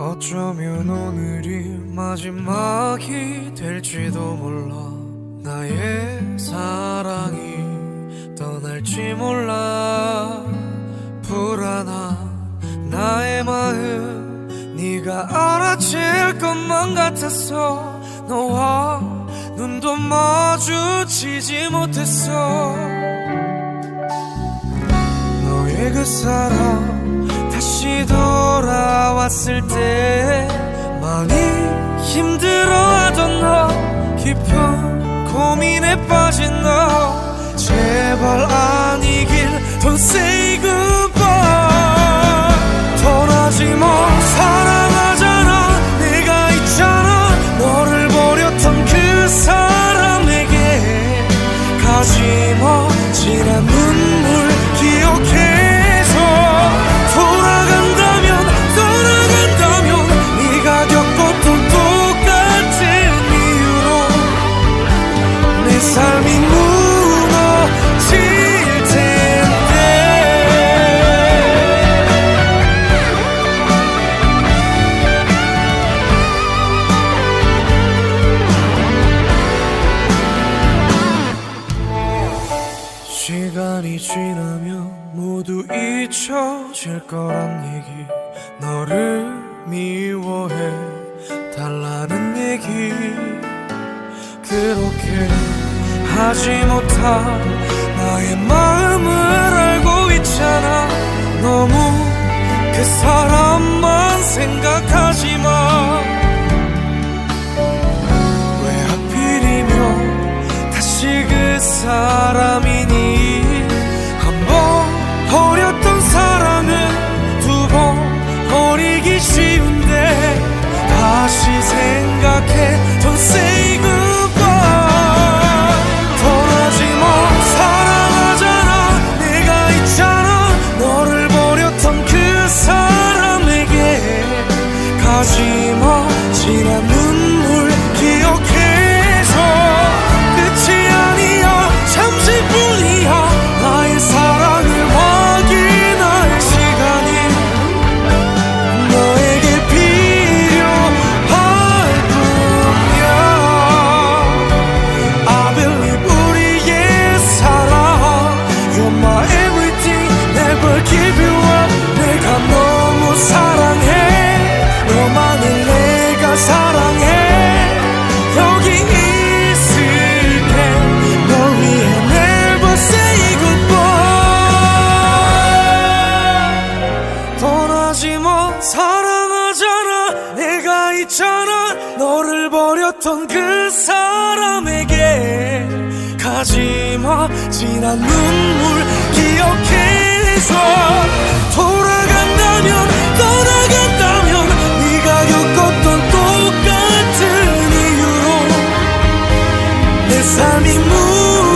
어쩌면 오늘이 마지막이 될지도 몰라. 나의 사랑이 떠날지 몰라. 불안한 나의 마음 네가 알아챌 것만 같았어 너와 눈도 마주치지 못했어. 너의 그 사람 돌아왔을 때 많이 힘들어하던 너 깊은 고민에 빠진 너. 제발 아니길 Don't say goodbye. 떠나지 마 사랑하잖아. 내가 있잖아. 너를 버렸던 그 사람에게 가지 마. 지난 눈물 기억해 시간이 지나면 모두 잊혀질 거란 얘기. 너를 미워해 달라는 얘기. 그렇게 하지 못한 나의 마음 보였던 그 사람에게 가지마. 지난 눈물 기억해서 돌아간다면 돌아간다면 네가 겪었던 똑같은 이유로 내 삶이 무